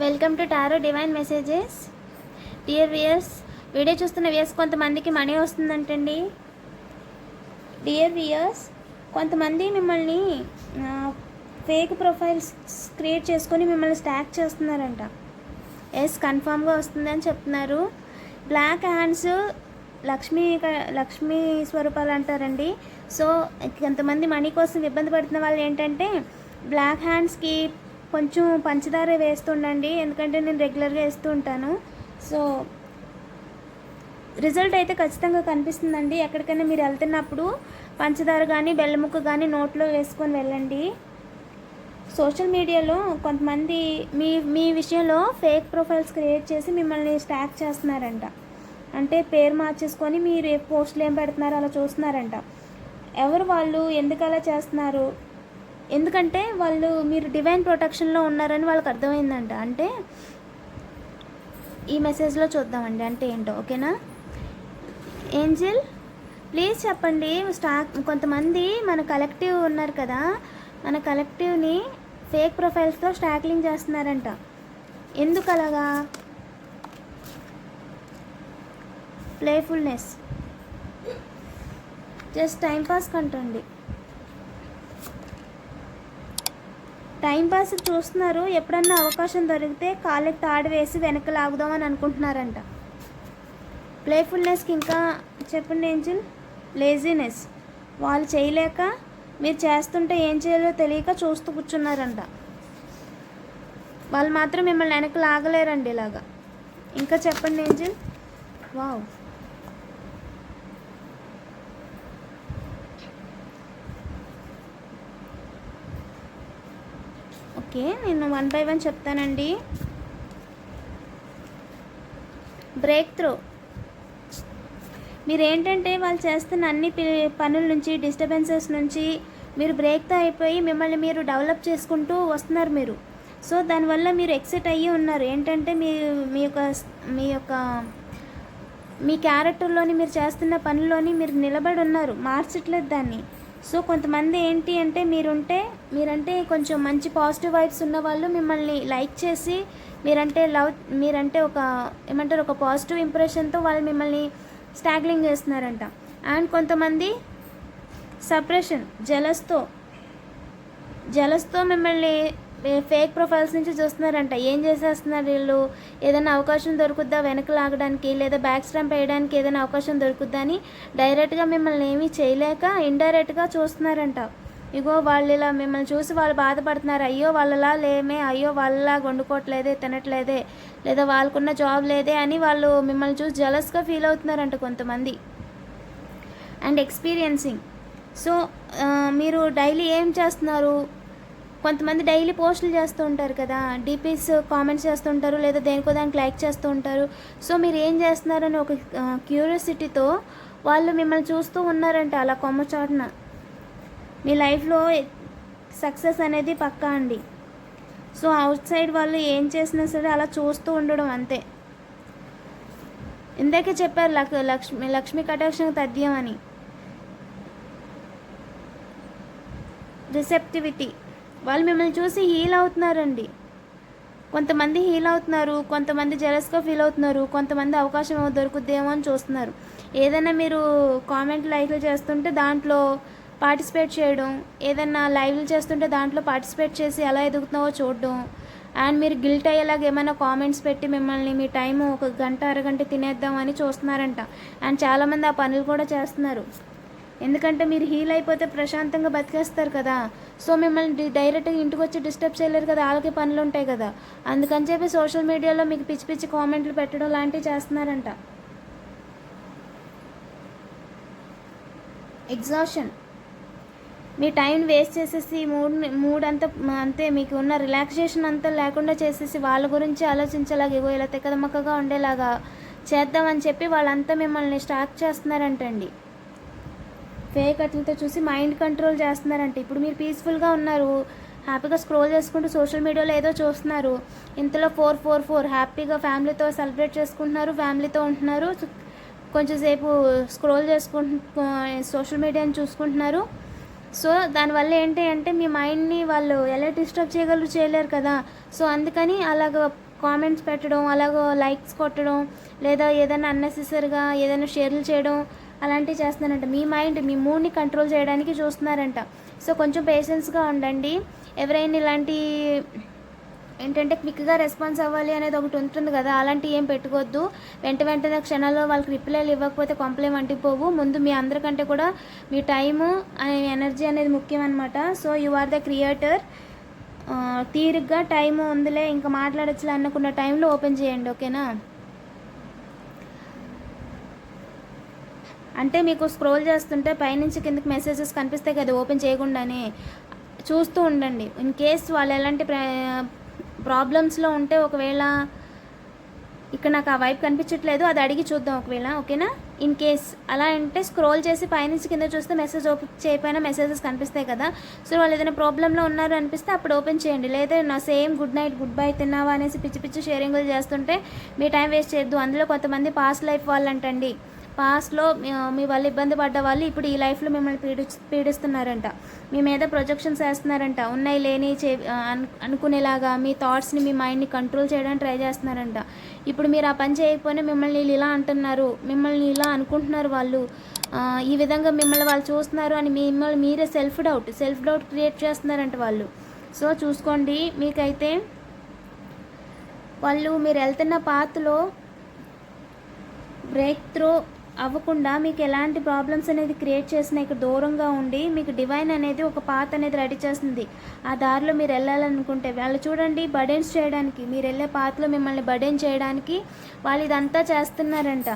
Welcome to tarot divine messages dear viewers video చూస్తున్న viewers కొంతమందికి money వస్తుందంటండి. Dear viewers కొంతమంది మిమ్మల్ని ఫేక్ ప్రొఫైల్స్ క్రియేట్ చేసుకొని మిమ్మల్ని స్టాక్ చేస్తున్నారంట. ఎస్ కన్ఫామ్గా వస్తుందని చెప్తున్నారు. బ్లాక్ హ్యాండ్స్ లక్ష్మీ లక్ష్మీ స్వరూపాలు అంటారండి. సో కొంతమంది మనీ కోసం ఇబ్బంది పడుతున్న వాళ్ళు ఏంటంటే బ్లాక్ హ్యాండ్స్కి కొంచెం పంచదార వేస్తుండండి ఎందుకంటే నేను రెగ్యులర్గా వేస్తూ ఉంటాను. సో రిజల్ట్ అయితే ఖచ్చితంగా కనిపిస్తుందండి. ఎక్కడికైనా మీరు వెళ్తున్నప్పుడు పంచదార కానీ బెల్లముక్క కానీ నోట్లో వేసుకొని వెళ్ళండి. సోషల్ మీడియాలో కొంతమంది మీ మీ విషయంలో ఫేక్ ప్రొఫైల్స్ క్రియేట్ చేసి మిమ్మల్ని స్టాక్ చేస్తున్నారంట. అంటే పేరు మార్చేసుకొని మీరు ఏ పోస్టులు ఏం పెడుతున్నారో అలా చూస్తున్నారంట. ఎవరు వాళ్ళు ఎందుకు అలా చేస్తున్నారు? ఎందుకంటే వాళ్ళు మీరు డివైన్ ప్రొటెక్షన్లో ఉన్నారని వాళ్ళకి అర్థమైందంట. అంటే ఈ మెసేజ్లో చూద్దామండి. అంటే ఏంటో ఓకేనా ఏంజిల్ ప్లీజ్ చెప్పండి. స్టాక్ కొంతమంది మన కలెక్టివ్ ఉన్నారు కదా మన కలెక్టివ్ని ఫేక్ ప్రొఫైల్స్తో స్టాక్లింగ్ చేస్తున్నారంట. ఎందుకు అలాగా ప్లేఫుల్నెస్ జస్ట్ టైంపాస్ కంటండి టైంపాస్ చూస్తున్నారు. ఎప్పుడన్నా అవకాశం దొరికితే కాళ్ళకి తాడు వేసి వెనక్కి లాగుదామని అనుకుంటున్నారంట. ప్లేఫుల్నెస్కి ఇంకా చెప్పండి ఏంజిల్? లేజినెస్ వాళ్ళు చేయలేక మీరు చేస్తుంటే ఏం చేయాలో తెలియక చూస్తూ కూర్చున్నారంట. వాళ్ళు మాత్రం మిమ్మల్ని వెనక లాగలేరండి ఇలాగా. ఇంకా చెప్పండి ఏంజిల్? వావ్ ఓకే నేను వన్ బై వన్ చెప్తానండి. బ్రేక్ త్రూ మీరు ఏంటంటే వాళ్ళు చేస్తున్న అన్ని పనుల నుంచి డిస్టర్బెన్సెస్ నుంచి మీరు బ్రేక్తో అయిపోయి మిమ్మల్ని మీరు డెవలప్ చేసుకుంటూ వస్తున్నారు మీరు. సో దానివల్ల మీరు ఎక్సైట్ అయ్యి ఉన్నారు. ఏంటంటే మీ మీ యొక్క మీ యొక్క మీ క్యారెక్టర్లోని మీరు చేస్తున్న పనిలోని మీరు నిలబడి ఉన్నారు. మార్చట్లేదు దాన్ని. సో కొంతమంది ఏంటి అంటే మీరుంటే మీరంటే కొంచెం మంచి పాజిటివ్ వైబ్స్ ఉన్న వాళ్ళు మిమ్మల్ని లైక్ చేసి మీరంటే లవ్ మీరంటే ఒక ఏమంటారు ఒక పాజిటివ్ ఇంప్రెషన్తో వాళ్ళు మిమ్మల్ని స్టాగ్లింగ్ చేస్తున్నారంట. అండ్ కొంతమంది సప్రెషన్ జలస్తో జలస్తో మిమ్మల్ని ఫేక్ ప్రొఫైల్స్ నుంచి చూస్తున్నారంట. ఏం చేసేస్తున్నారు వీళ్ళు? ఏదైనా అవకాశం దొరుకుద్దా వెనక లాగడానికి? లేదా బ్యాక్ స్టాంప్ వేయడానికి ఏదైనా అవకాశం దొరుకుద్దా అని డైరెక్ట్గా మిమ్మల్ని ఏమీ చేయలేక ఇండైరెక్ట్గా చూస్తున్నారంట. ఇగో వాళ్ళు ఇలా మిమ్మల్ని చూసి వాళ్ళు బాధపడుతున్నారు. అయ్యో వాళ్ళలా లేమే అయ్యో వాళ్ళలా వండుకోవట్లేదే తినట్లేదే లేదా వాళ్ళకున్న జాబ్ లేదే అని వాళ్ళు మిమ్మల్ని చూసి జలస్గా ఫీల్ అవుతున్నారంట కొంతమంది. అండ్ ఎక్స్పీరియన్సింగ్ సో మీరు డైలీ ఏం చేస్తున్నారు? కొంతమంది డైలీ పోస్టులు చేస్తూ ఉంటారు కదా డీపీస్ కామెంట్స్ చేస్తూ ఉంటారు లేదా దేనికో దానికి లైక్ చేస్తూ ఉంటారు. సో మీరు ఏం చేస్తున్నారని ఒక క్యూరియాసిటీతో వాళ్ళు మిమ్మల్ని చూస్తూ ఉన్నారంట అలా కొమ్మ చాటున. మీ లైఫ్లో సక్సెస్ అనేది పక్కా అండి. సో అవుట్ సైడ్ వాళ్ళు ఏం చేసినా సరే అలా చూస్తూ ఉండడం అంతే. ఇందాకే చెప్పారు లక్ లక్ష్మి లక్ష్మీ కటాక్షం తథ్యం అని. రిసెప్టివిటీ. వాళ్ళు మిమ్మల్ని చూసి హీల్ అవుతున్నారండి. కొంతమంది హీల్ అవుతున్నారు కొంతమంది జెలస్గా ఫీల్ అవుతున్నారు కొంతమంది అవకాశం దొరుకుద్దేమో అని చూస్తున్నారు. ఏదైనా మీరు కామెంట్ లైక్లు చేస్తుంటే దాంట్లో పార్టిసిపేట్ చేయడం ఏదైనా లైవ్లు చేస్తుంటే దాంట్లో పార్టిసిపేట్ చేసి ఎలా ఎదుగుతున్నావో చూడడం అండ్ మీరు గిల్ట్ అయ్యేలాగా ఏమైనా కామెంట్స్ పెట్టి మిమ్మల్ని మీ టైం ఒక గంట అరగంట తినేద్దామని చూస్తున్నారంట. అండ్ చాలామంది ఆ పనులు కూడా చేస్తున్నారు. ఎందుకంటే మీరు హీల్ అయిపోతే ప్రశాంతంగా బతికేస్తారు కదా. సో మిమ్మల్ని డైరెక్ట్గా ఇంటికి వచ్చి డిస్టర్బ్ చేయలేరు కదా వాళ్ళకి పనులు ఉంటాయి కదా అందుకని చెప్పి సోషల్ మీడియాలో మీకు పిచ్చి పిచ్చి కామెంట్లు పెట్టడం లాంటివి చేస్తున్నారంట ఎగ్జాషన్ మీ టైం వేస్ట్ చేసేసి మూడ్ మూడ్ అంతా అంతే మీకు ఉన్న రిలాక్సేషన్ అంతా లేకుండా చేసేసి వాళ్ళ గురించి ఆలోచించేలాగా ఇగో ఇలా తెక్కదమ్మకగా ఉండేలాగా చేద్దామని చెప్పి వాళ్ళంతా మిమ్మల్ని స్టాక్ చేస్తున్నారంటండి ఫేక్ అట్లతో చూసి మైండ్ కంట్రోల్ చేస్తున్నారంటే. ఇప్పుడు మీరు పీస్ఫుల్గా ఉన్నారు. హ్యాపీగా స్క్రోల్ చేసుకుంటూ సోషల్ మీడియాలో ఏదో చూస్తున్నారు. ఇంతలో ఫోర్ ఫోర్ ఫోర్ హ్యాపీగా ఫ్యామిలీతో సెలబ్రేట్ చేసుకుంటున్నారు ఫ్యామిలీతో ఉంటున్నారు. కొంచెంసేపు స్క్రోల్ చేసుకుంటు సోషల్ మీడియాని చూసుకుంటున్నారు. సో దానివల్ల ఏంటి అంటే మీ మైండ్ని వాళ్ళు ఎలా డిస్టర్బ్ చేయగలరు చేయలేరు కదా. సో అందుకని అలాగ కామెంట్స్ పెట్టడం అలాగ లైక్స్ కొట్టడం లేదా ఏదైనా అన్నెసెసరీగా ఏదైనా షేర్లు చేయడం అలాంటివి చేస్తున్నారంట. మీ మైండ్ మీ మూడ్ని కంట్రోల్ చేయడానికి చూస్తున్నారంట. సో కొంచెం పేషెన్స్గా ఉండండి. ఎవరైనా ఇలాంటి ఏంటంటే క్విక్గా రెస్పాన్స్ అవ్వాలి అనేది ఒకటి ఉంటుంది కదా అలాంటివి ఏం పెట్టుకోవద్దు. వెంట వెంటనే క్షణాల్లో వాళ్ళకి రిప్లైలు ఇవ్వకపోతే కంప్లైంట్ అంటిపోవు ముందు మీ అందరికంటే కూడా మీ టైము ఎనర్జీ అనేది ముఖ్యం అనమాట so you are the creator తీరిగ్గా టైము ఉందిలే ఇంకా మాట్లాడచ్చులే అనుకున్న టైంలో ఓపెన్ చేయండి ఓకేనా అంటే మీకు స్క్రోల్ చేస్తుంటే పైనుంచి కిందకి మెసేజెస్ కనిపిస్తాయి కదా ఓపెన్ చేయకుండానే చూస్తూ ఉండండి. ఇన్ కేస్ వాళ్ళు ఎలాంటి ప్రాబ్లమ్స్లో ఉంటే ఒకవేళ ఇక్కడ నాకు ఆ వైపు కనిపించట్లేదు అది అడిగి చూద్దాం ఒకవేళ ఓకేనా? ఇన్ కేస్ అలా అంటే స్క్రోల్ చేసి పైనుంచి కింద చూస్తే మెసేజ్ ఓపెన్ చేయపోయినా మెసేజెస్ కనిపిస్తాయి కదా. సో వాళ్ళు ఏదైనా ప్రాబ్లంలో ఉన్నారు అనిపిస్తే అప్పుడు ఓపెన్ చేయండి. లేదా నా same good night good bye తిన్నావా అనేసి పిచ్చి పిచ్చి షేరింగ్లు చేస్తుంటే మీ టైం వేస్ట్ చేయొద్దు. అందులో కొంతమంది పాస్ట్ లైఫ్ వాళ్ళంటండి. పాస్ట్లో మీ వాళ్ళు ఇబ్బంది పడ్డ వాళ్ళు ఇప్పుడు ఈ లైఫ్లో మిమ్మల్ని పీడి పీడిస్తున్నారంట. మీ మీద ప్రొజెక్షన్స్ వేస్తున్నారంట ఉన్నాయి లేని చే అనుకునేలాగా మీ థాట్స్ని మీ మైండ్ని కంట్రోల్ చేయడానికి ట్రై చేస్తున్నారంట. ఇప్పుడు మీరు ఆ పని చేయకపోయినా మిమ్మల్ని వీళ్ళు ఇలా అంటున్నారు. మిమ్మల్ని ఇలా అనుకుంటున్నారు వాళ్ళు. ఈ విధంగా మిమ్మల్ని వాళ్ళు చూస్తున్నారు అని మిమ్మల్ని మీరే self doubt self doubt create చేస్తున్నారంట వాళ్ళు. సో చూసుకోండి. మీకైతే వాళ్ళు మీరు వెళ్తున్న పాత్లో బ్రేక్ త్రూ అవ్వకుండా మీకు ఎలాంటి ప్రాబ్లమ్స్ అనేది క్రియేట్ చేసిన ఇక్కడ దూరంగా ఉండి మీకు డివైన్ అనేది ఒక పాత్ అనేది రెడీ చేస్తుంది. ఆ దారిలో మీరు వెళ్ళాలనుకుంటే వాళ్ళు చూడండి బడెన్స్ చేయడానికి మీరు వెళ్ళే పాత్లో మిమ్మల్ని బడెన్ చేయడానికి వాళ్ళు ఇదంతా చేస్తున్నారంట.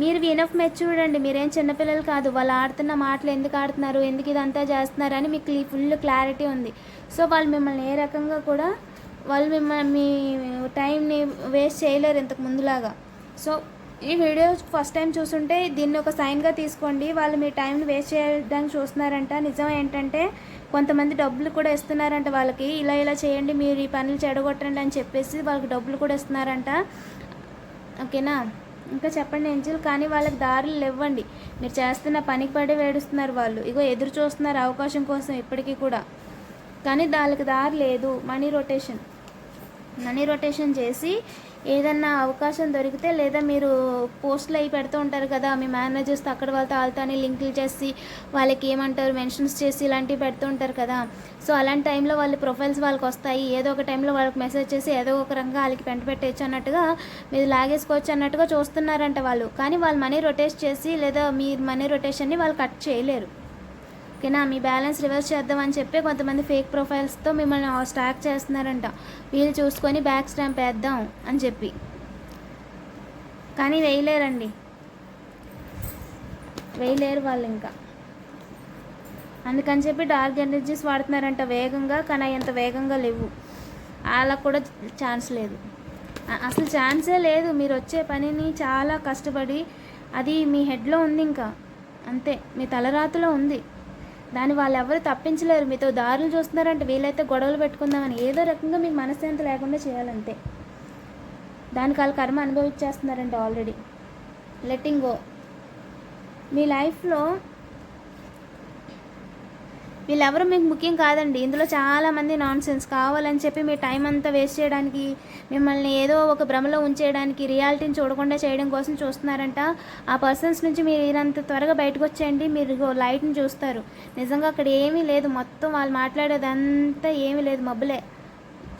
మీరు వినఫ్ మెచ్ చూడండి మీరేం చిన్నపిల్లలు కాదు వాళ్ళు ఆడుతున్న మాటలు ఎందుకు ఆడుతున్నారు ఎందుకు ఇదంతా చేస్తున్నారు అని మీకు ఫుల్ క్లారిటీ ఉంది. సో వాళ్ళు మిమ్మల్ని ఏ రకంగా కూడా వాళ్ళు మిమ్మల్ని మీ టైంని వేస్ట్ చేయలేరు ఇంతకు ముందులాగా. సో ఈ వీడియో ఫస్ట్ టైం చూస్తుంటే దీన్ని ఒక సైన్గా తీసుకోండి వాళ్ళు మీ టైంని వేస్ట్ చేయడానికి చూస్తున్నారంట. నిజం ఏంటంటే కొంతమంది డబ్బులు కూడా ఇస్తున్నారంట వాళ్ళకి. ఇలా ఇలా చేయండి మీరు ఈ పనులు చెడగొట్టండి అని చెప్పేసి వాళ్ళకి డబ్బులు కూడా ఇస్తున్నారంట. ఓకేనా ఇంకా చెప్పండి ఏంజిల్ కానీ వాళ్ళకి దారులు ఇవ్వండి మీరు చేస్తున్న పనికి పడి వేడుస్తున్నారు వాళ్ళు. ఇగో ఎదురు చూస్తున్నారు అవకాశం కోసం ఇప్పటికీ కూడా. కానీ దానికి దారి లేదు. మనీ రొటేషన్ మనీ రొటేషన్ చేసి ఏదన్నా అవకాశం దొరికితే లేదా మీరు పోస్టులు అవి పెడుతూ ఉంటారు కదా మీ మేనేజర్స్ అక్కడ వాళ్ళతో వాళ్ళతో అని లింకులు చేసి వాళ్ళకి ఏమంటారు మెన్షన్స్ చేసి ఇలాంటివి పెడుతూ ఉంటారు కదా. సో అలాంటి టైంలో వాళ్ళ ప్రొఫైల్స్ వాళ్ళకి వస్తాయి. ఏదో ఒక టైంలో వాళ్ళకి మెసేజ్ చేసి ఏదో ఒక రంగా వాళ్ళకి పెంట పెట్టచ్చు అన్నట్టుగా మీరు లాగేసుకోవచ్చు అన్నట్టుగా చూస్తున్నారంట వాళ్ళు. కానీ వాళ్ళు మనీ రొటేట్ చేసి లేదా మీ మనీ రొటేషన్ని వాళ్ళు కట్ చేయలేరు. ఓకేనా మీ బ్యాలెన్స్ రివర్స్ చేద్దామని చెప్పి కొంతమంది ఫేక్ ప్రొఫైల్స్తో మిమ్మల్ని స్టాక్ చేస్తున్నారంట. వీళ్ళు చూసుకొని బ్యాక్ స్టాంప్ వేద్దాం అని చెప్పి. కానీ వేయలేరండి. వేయలేరు వాళ్ళు ఇంకా. అందుకని చెప్పి డార్క్ ఎనర్జీస్ వాడుతున్నారంట వేగంగా కానీ అంత వేగంగా లేవు. అలా కూడా ఛాన్స్ లేదు. అసలు ఛాన్సే లేదు. మీరు వచ్చే పనిని చాలా కష్టపడి అది మీ హెడ్లో ఉంది ఇంకా. అంతే. మీ తలరాతిలో ఉంది. దాన్ని వాళ్ళు ఎవరు తప్పించలేరు. మీతో దారులు చూస్తున్నారంటే వీలైతే గొడవలు పెట్టుకుందామని ఏదో రకంగా మీకు మనశ్శాంతి లేకుండా చేయాలంతే. దానికి వాళ్ళ కర్మ అనుభవించేస్తున్నారండి ఆల్రెడీ. లెట్టింగ్ గో మీ లైఫ్లో వీళ్ళెవరు మీకు ముఖ్యం కాదండి. ఇందులో చాలామంది నాన్ సెన్స్ కావాలని చెప్పి మీ టైం అంతా వేస్ట్ చేయడానికి మిమ్మల్ని ఏదో ఒక భ్రమలో ఉంచేయడానికి రియాలిటీని చూడకుండా చేయడం కోసం చూస్తున్నారంట. ఆ పర్సన్స్ నుంచి మీరు ఇదంత త్వరగా బయటకు వచ్చేయండి. మీరు లైట్ని చూస్తారు. నిజంగా అక్కడ ఏమీ లేదు. మొత్తం వాళ్ళు మాట్లాడేదంతా ఏమీ లేదు. మబ్బులే.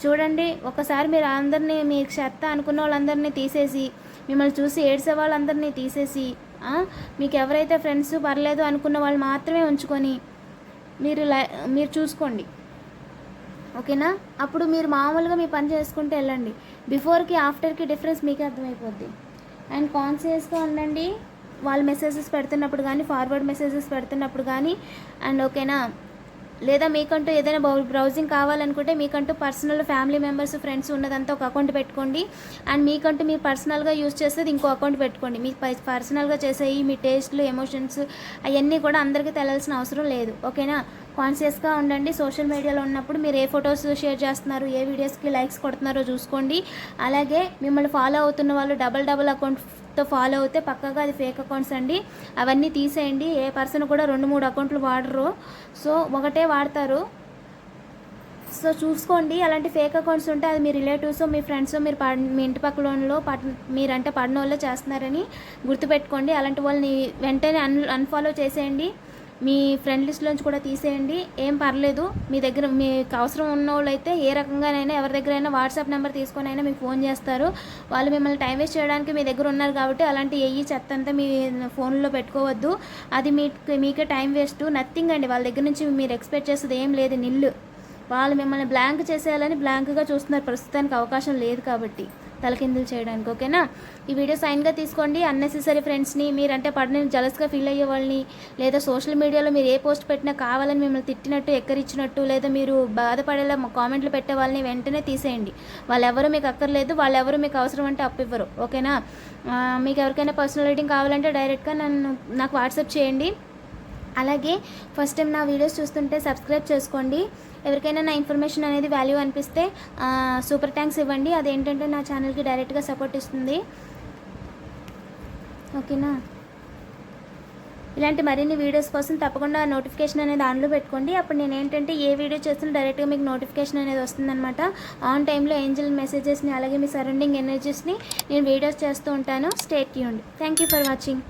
చూడండి ఒకసారి మీరు అందరినీ మీ చెత్త అనుకున్న వాళ్ళందరినీ తీసేసి మిమ్మల్ని చూసి ఏడ్చే వాళ్ళందరినీ తీసేసి మీకు ఎవరైతే ఫ్రెండ్స్ పర్లేదు అనుకున్న వాళ్ళు మాత్రమే ఉంచుకొని మీరు లై- మీరు చూసుకోండి. ఓకేనా? అప్పుడు మీరు మామూలుగా మీ పని చేసుకుంటూ వెళ్ళండి. బిఫోర్కి ఆఫ్టర్కి డిఫరెన్స్ మీకే అర్థమైపోద్ది. అండ్ కాన్షియస్గా ఉండండి. వాళ్ళు మెసేజెస్ పెడుతున్నప్పుడు కానీ ఫార్వర్డ్ మెసేజెస్ పెడుతున్నప్పుడు కానీ అండ్ ఓకేనా? లేదా మీకంటూ ఏదైనా బ్రౌజింగ్ కావాలనుకుంటే మీకంటూ పర్సనల్ ఫ్యామిలీ మెంబర్స్ ఫ్రెండ్స్ ఉన్నదంతా ఒక అకౌంట్ పెట్టుకోండి. అండ్ మీకంటూ మీరు పర్సనల్గా యూజ్ చేసేది ఇంకో అకౌంట్ పెట్టుకోండి. మీ పర్సనల్గా చేసేవి మీ టేస్ట్లు ఎమోషన్స్ అవన్నీ కూడా అందరికీ తెలాల్సిన అవసరం లేదు. ఓకేనా కాన్షియస్గా ఉండండి. సోషల్ మీడియాలో ఉన్నప్పుడు మీరు ఏ ఫొటోస్ షేర్ చేస్తున్నారు ఏ వీడియోస్కి లైక్స్ కొడుతున్నారో చూసుకోండి. అలాగే మిమ్మల్ని ఫాలో అవుతున్న వాళ్ళు డబల్ డబల్ అకౌంట్ తో ఫాలో అవుతే పక్కగా అది ఫేక్ అకౌంట్స్ అండి. అవన్నీ తీసేయండి. ఏ పర్సన్ కూడా రెండు మూడు అకౌంట్లు వాడరు. సో ఒకటే వాడతారు. సో చూసుకోండి. అలాంటి ఫేక్ అకౌంట్స్ ఉంటే అది మీ రిలేటివ్స్ మీ ఫ్రెండ్స్ మీరు పడ మీ ఇంటి పక్కలో పడ్ మీరంటే పడిన వాళ్ళు చేస్తున్నారని గుర్తుపెట్టుకోండి. అలాంటి వాళ్ళని వెంటనే అన్ అన్ఫాలో చేసేయండి. మీ ఫ్రెండ్ లిస్ట్లోంచి కూడా తీసేయండి. ఏం పర్లేదు. మీ దగ్గర మీకు అవసరం ఉన్న వాళ్ళు అయితే ఏ రకంగానైనా ఎవరి దగ్గరైనా వాట్సాప్ నెంబర్ తీసుకొని అయినా మీకు ఫోన్ చేస్తారు. వాళ్ళు మిమ్మల్ని టైం వేస్ట్ చేయడానికి మీ దగ్గర ఉన్నారు కాబట్టి అలాంటి ఏ చెత్త అంతా మీ ఫోన్లో పెట్టుకోవద్దు. అది మీకు మీకే టైం వేస్ట్. నథింగ్ అండి. వాళ్ళ దగ్గర నుంచి మీరు ఎక్స్పెక్ట్ చేసేది ఏం లేదు. నిల్లు. వాళ్ళు మిమ్మల్ని బ్లాంక్ చేసేయాలని బ్లాంక్గా చూస్తున్నారు. ప్రస్తుతానికి అవకాశం లేదు కాబట్టి. తలకిందులు చేయడానికి ఓకేనా? ఈ వీడియో సైన్గా తీసుకోండి. అన్నెసెసరీ ఫ్రెండ్స్ని మీరంటే పడిన జలస్గా ఫీల్ అయ్యే వాళ్ళని లేదా సోషల్ మీడియాలో మీరు ఏ పోస్ట్ పెట్టినా కావాలని మిమ్మల్ని తిట్టినట్టు ఎక్కరిచ్చినట్టు లేదా మీరు బాధపడేలా కామెంట్లు పెట్టే వాళ్ళని వెంటనే తీసేయండి. వాళ్ళెవరూ మీకు అక్కర్లేదు వాళ్ళెవరూ మీకు అవసరం అంటే అప్పివ్వరు ఓకేనా? మీకు ఎవరికైనా పర్సనల్ రీడింగ్ కావాలంటే డైరెక్ట్గా నన్ను నాకు వాట్సాప్ చేయండి. అలాగే ఫస్ట్ టైం నా వీడియోస్ చూస్తుంటే సబ్స్క్రైబ్ చేసుకోండి. ఎవరికైనా నా ఇన్ఫర్మేషన్ అనేది వాల్యూ అనిపిస్తే సూపర్ థ్యాంక్స్ ఇవ్వండి. అదేంటంటే నా ఛానల్కి డైరెక్ట్గా సపోర్ట్ ఇస్తుంది. ఓకేనా? ఇలాంటి మరిన్ని వీడియోస్ కోసం తప్పకుండా నోటిఫికేషన్ అనేది ఆన్లో పెట్టుకోండి. అప్పుడు నేను ఏంటంటే ఏ వీడియో చేస్తున్నా డైరెక్ట్గా మీకు నోటిఫికేషన్ అనేది వస్తుందన్నమాట. ఆన్ టైంలో ఏంజల్ మెసేజెస్ని అలాగే మీ సరౌండింగ్ ఎనర్జీస్ని నేను వీడియోస్ చేస్తూ ఉంటాను. Stay tuned. Thank you for watching.